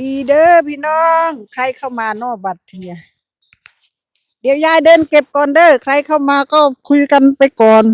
ดีเด้อพี่น้อง ใครเข้ามานอกบัตรเทียเดี๋ยวยายเดินเก็บก่อนเด้อใครเข้ามาก็คุยกันไปก่อน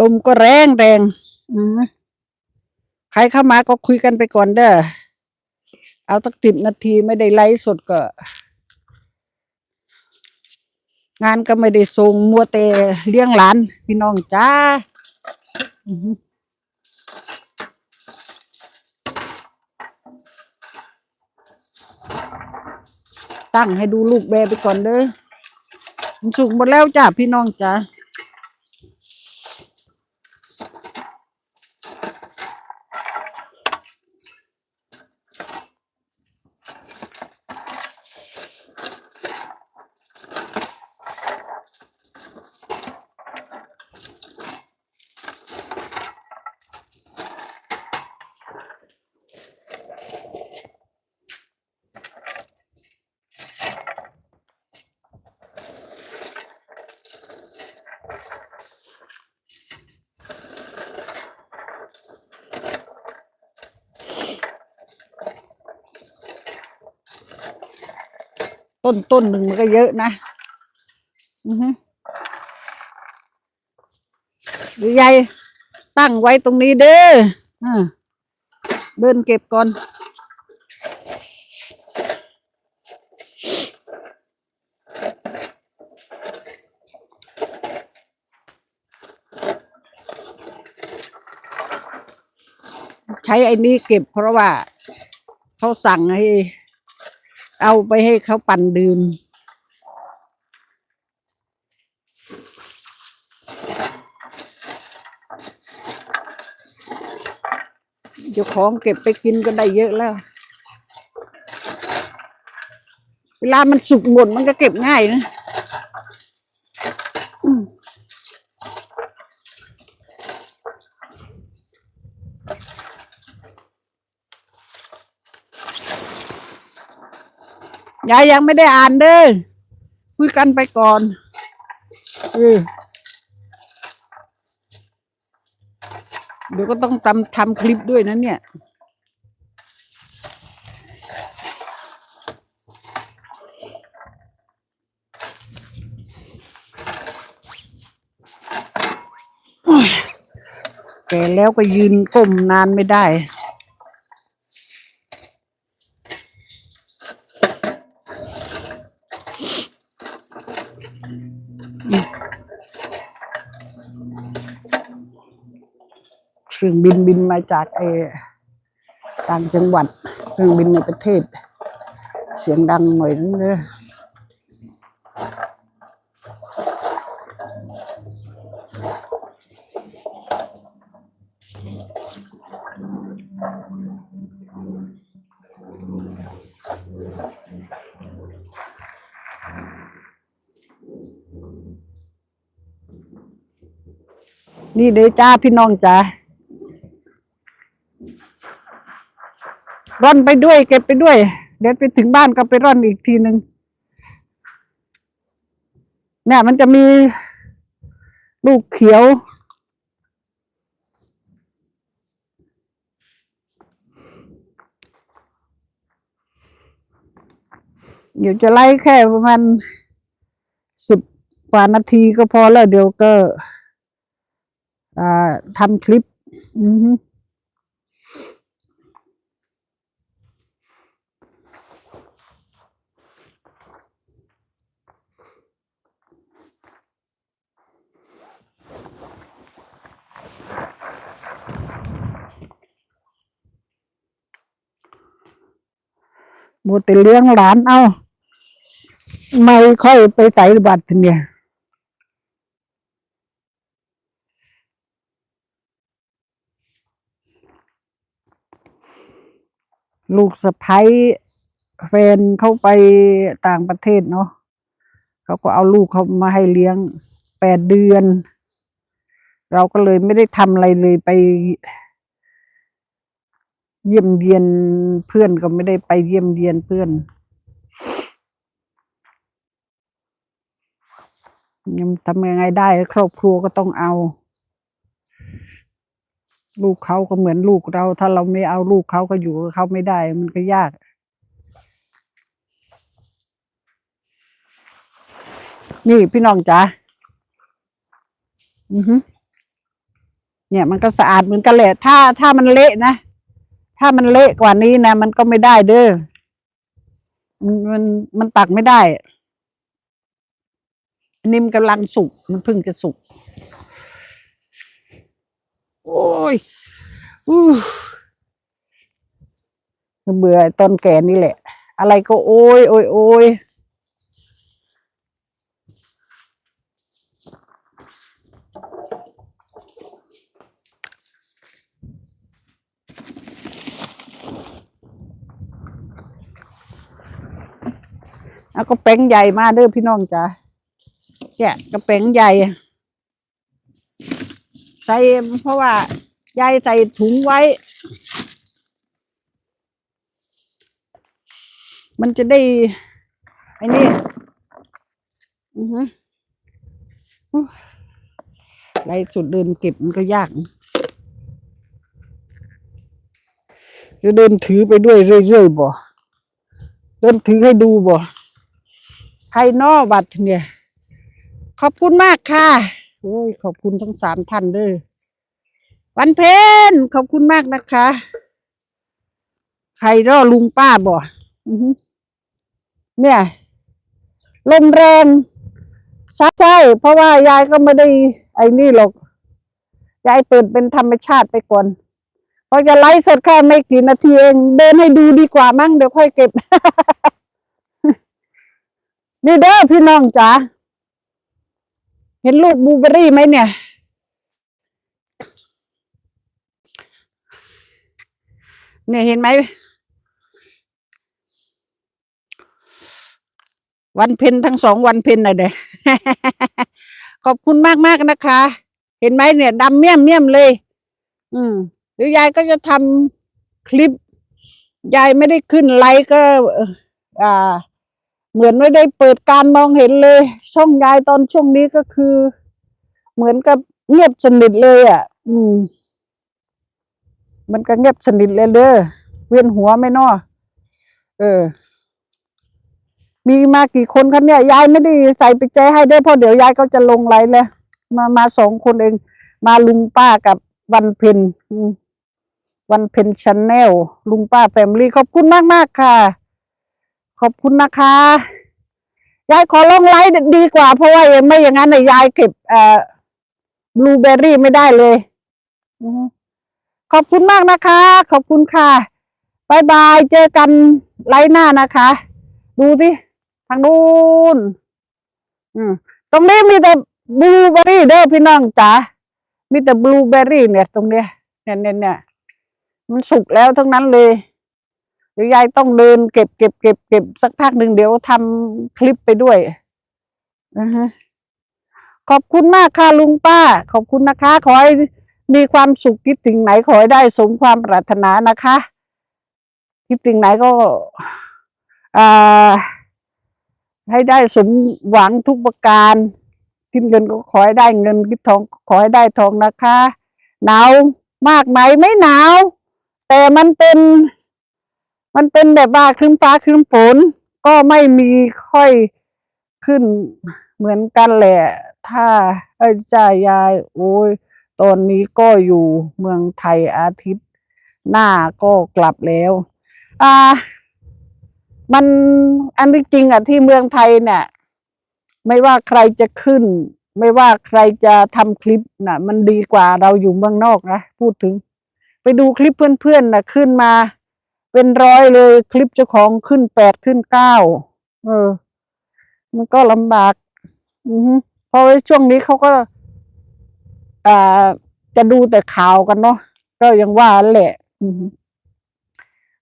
ลมก็แรงแรงอืมใครเข้ามาก็คุยกันไปก่อนเด้อ เอาตักสิบนาทีไม่ได้ไลฟ์สดก็ งานก็ไม่ได้ส่งมัวแต่เลี้ยงหลาน พี่น้องจ้าตั้งให้ดูลูกแบไปก่อนเด้อมันสุกหมดแล้วจ้าพี่น้องจ้า ต้นต้นหนึ่งมันก็เยอะนะอือฮึเดี๋ยวยายตั้งไว้ตรงนี้เด้ออ่าเดินเก็บก่อนใช้ไอ้นี้เก็บเพราะว่าเขาสั่งให้ เอาไปให้เขาปั่นดื่ม เจ้าของเก็บไปกินก็ได้เยอะแล้ว เวลามันสุกหมดมันก็เก็บง่ายนะ ยายยังไม่ได้อ่านเด้อคุยกันไปก่อนเออเดี๋ยวก็ต้องทำทำคลิปด้วยนะเนี่ยแก่แล้วก็ยืนก้มนานไม่ได้ เครื่องบินบินมาจากไอต่างจังหวัด เครื่องบินในประเทศ เสียงดังหน่อยนึงเลย นี่เลยจ้าพี่น้องจ้าร่อนไปด้วยเก็บไปด้วย เดี๋ยวไปถึงบ้านก็ไปร่อนอีกทีหนึ่งเนี่ยมันจะมีลูกเขียว เดี๋ยวจะไล่แค่ประมาณสิบกว่านาทีก็พอแล้วเดี๋ยวก็ ทำคลิปมูแต่เลี้ยงหลานเอา ไม่ค่อยไปใส่บัตรเนี่ย ลูกสะพ้ยแฟนเขาไปต่างประเทศเนาะเขาก็เอาลูกเขามาให้เลี้ยงแปดเดือน เราก็เลยไม่ได้ทำอะไรเลยไป เยี่ยมเยียนเพื่อนก็ไม่ได้ไปเยี่ยมเยียนเพื่อนยังทำยังไงได้ครอบครัวก็ต้องเอา ลูกเขาก็เหมือนลูกเรา ถ้าเราไม่เอาลูกเขาก็อยู่กับเขาไม่ได้ มันก็ยาก นี่พี่น้องจ๋าอือฮึเนี่ยมันก็สะอาดเหมือนกันแหละ ถ้าถ้ามันเละนะ ถ้ามันเละกว่านี้นะ มันก็ไม่ได้เด้อ มันมันตักไม่ได้นนี้มันกำลังสุก มันเพิ่งจะสุก โอ้ยอู้เบื่อตอนแก่นี่แหละ อะไรก็โอ้ยโอ้ยโอ้ยเอากระเป๋งใหญ่มาเด้อพี่น้องจ้ะแกะกระเป๋งใหญ่ ใส่เพราะว่ายายใส่ถุงไว้ มันจะได้ไอ้นี่อือฮึไรสุดเดินเก็บมันก็ยากจะเดินถือไปด้วยเรื่อยๆบ่เดินถือให้ดูบ่ใครนอบัตรเนี่ย ขอบคุณมากค่ะ โอ้ยขอบคุณทั้งสามท่านเด้อวันเพ็ญขอบคุณมากนะคะ ใครรอลุงป้าบ่เนี่ยลมแรงใช่ใช่เพราะว่ายายก็ไม่ได้ ไอ้นี่หรอกยายเปิดเป็นธรรมชาติไปก่อนเพอจะไลฟ์สดแค่ไม่กี่นาทีเองเดินให้ดูดีกว่ามั้งเดี๋ยวค่อยเก็บ นี่เด้อพี่น้องจ๋า เห็นลูกบูเบอรี่ไหมเนี่ย เนี่ยเห็นไหม วันเพ็ญทั้งสองวันเพ็ญน่ะเด้ขอบคุณมากมากนะคะ เห็นไหมเนี่ยดำเมี่ยมเมี่ยมเลย อืมเดี๋ยวยายก็จะทำคลิป ยายไม่ได้ขึ้นไลค์ก็ อ่า เหมือนไม่ได้เปิดการมองเห็นเลย ช่องยายตอนช่วงนี้ก็คือ เหมือนกับเงียบสนิทเลยอะ อืม มันก็เงียบสนิทเลยเด้อเวียนหัวไม่นอเออ มีมากี่คนคะเนี่ย ยายไม่ได้ใส่ไปใจให้เด้เพราะเดี๋ยวยายก็จะลงไลน์เลยมามาสองคนเอง มาลุงป้ากับวันเพ็ญวันเพ็ญชาแนลลุงป้าแฟมลี่ขอบคุณมากมากค่ะ ขอบคุณนะคะ ยายขอลงไลน์ดีกว่า เพราะว่าไม่อย่างนั้นน่ะยายเก็บเอ่อบลูเบอร์รี่ไม่ได้เลยขอบคุณมากนะคะ ขอบคุณค่ะบายบาย เจอกันไลน์หน้านะคะ ดูสิทางนู้นตรงนี้มีแต่บลูเบอร์รี่เด้อพี่น้องจ๋ามีแต่บลูเบอร์รี่เนี่ย ตรงเนี้ยเนี่ยเนี่ยเนี่ยมันสุกแล้วทั้งนั้นเลย ดี๋ยวยายต้องเดินเก็บเก็บเก็บเก็บสักพักหนึ่งเดี๋ยวทำคลิปไปด้วยนะฮะขอบคุณมากค่ะลุงป้า ขอบคุณนะคะ ขอให้มีความสุขคิดถึงไหนขอให้ได้สมความปรารถนานะคะคิดถึงไหนก็อ่าให้ได้สมหวังทุกประการคิดเงินก็ขอให้ได้เงินคิดทองขอให้ได้ทองนะคะ หนาวมากไหมไม่หนาว แต่มันเป็น มันเป็นแบบว่าครึ้มฟ้าครึ้มฝนก็ไม่มีค่อยขึ้นเหมือนกันแหละ ถ้าไอ้จ่ายาย โอ้ยตอนนี้ก็อยู่เมืองไทยอาทิตย์หน้าก็กลับแล้ว อ่า มันอันที่จริงอะที่เมืองไทยเนี่ยไม่ว่าใครจะขึ้น ไม่ว่าใครจะทำคลิปน่ะ มันดีกว่าเราอยู่เมืองนอกนะ พูดถึง ไปดูคลิปเพื่อนๆน่ะขึ้นมา เป็นร้อยเลยคลิปเจ้าของขึ้นแปดขึ้นเก้าเออ มันก็ลำบาก อือเพราะช่วงนี้เขาก็อ่าจะดูแต่ข่าวกันเนาะก็ยังว่าแหละ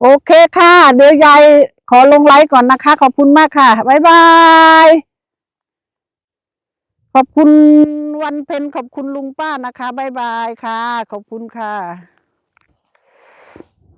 โอเคค่ะ เดี๋ยวยายขอลงไลฟ์ก่อนนะคะ ขอบคุณมากค่ะ บ๊ายบาย ขอบคุณวันเพ็ญขอบคุณลุงป้านะคะ บ๊ายบายค่ะ ขอบคุณค่ะ